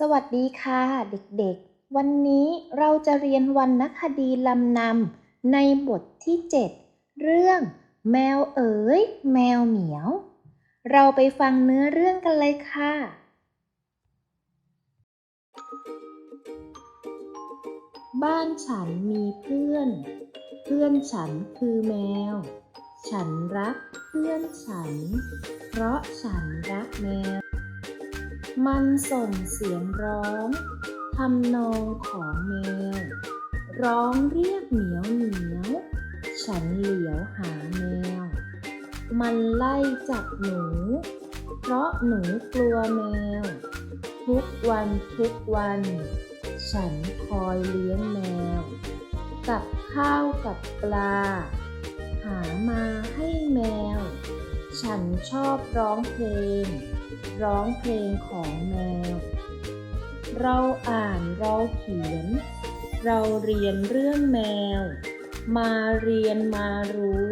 สวัสดีค่ะ เด็กๆ วันนี้เราจะเรียนวรรณคดีลำนำในบทที่ 7 เรื่อง แมวเอ๋ย แมวเหมียว เราไปฟังเนื้อเรื่องกันเลยค่ะ บ้านฉันมีเพื่อน เพื่อนฉันคือแมว ฉันรักเพื่อนฉัน เพราะฉันรักแมว มันส่งเสียงร้องทำนองของแมว ร้องเรียกเหมียวเหมียว ฉันเหลียวหาแมว มันไล่จับหนู เพราะหนูกลัวแมว ทุกวันทุกวัน ฉันคอยเลี้ยงแมว กับข้าวกับปลา หามาให้แมว ฉันชอบร้องเพลง ร้องเพลงของแมว เราอ่านเราเขียน เราเรียนเรื่องแมว มาเรียนมารู้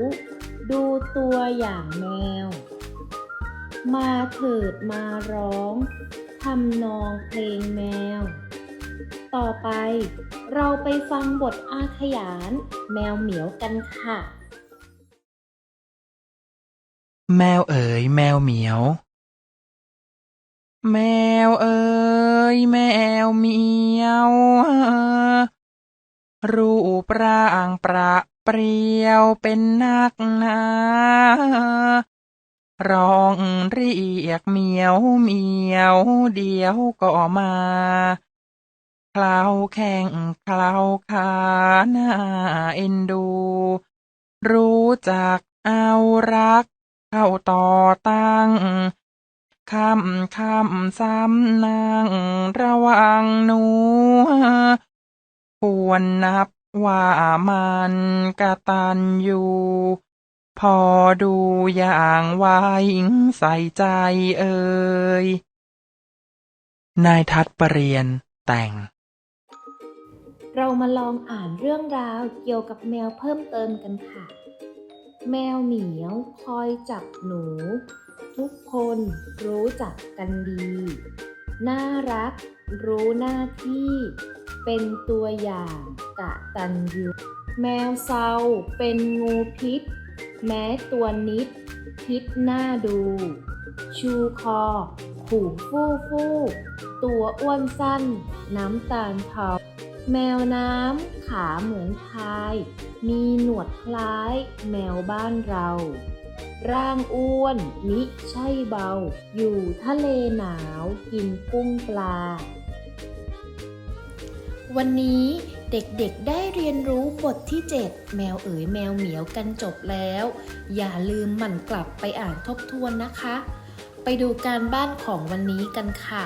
ดูตัวอย่างแมว มาเถิดมาร้องทำนองเพลงแมว ต่อไปเราไปฟังบทอาขยานแมวเหมียวกันค่ะ แมวเอ๋ยแมวเหมียว แมวเอ๋ยแมวเมียวรูปร่างประเปรียวเป็นนักหนาร้องเรียกเมียวเมียวเดียวก็มาคล้าแข่งคล้าขาหน้าเอ็นดู รู้จักเอารักเข้าต่อตั้ง คำคำซ้ำนางระวังหนูควรนับว่ามันกระตันอยู่ พอดูอย่างวายิงใส่ใจเอ่ยนายทัดประเรียนแต่ง เรามาลองอ่านเรื่องราวเกี่ยวกับแมวเพิ่มเติมกันค่ะ แมวเหมียวคอยจับหนู ทุกคนรู้จักกันดี น่ารัก รู้หน้าที่ เป็นตัวอย่างกะตันยูแมวเซาเป็นงูพิษ แม้ตัวนิด พิษหน้าดู ชูคอ ขู่ฟู่ฟู่ตัวอ้วนสั้น น้ำตาลเทา แมวน้ำขาเหมือนพาย มีหนวดคล้ายแมวบ้านเรา ร่างอ้วนมิใช่เบา อยู่ทะเลหนาวกินกุ้งปลา วันนี้เด็กๆได้เรียนรู้บทที่ 7 แมวเอ๋ยแมวเหมียวกันจบแล้ว อย่าลืมหมั่นกลับไปอ่านทบทวนนะคะ ไปดูการบ้านของวันนี้กันค่ะ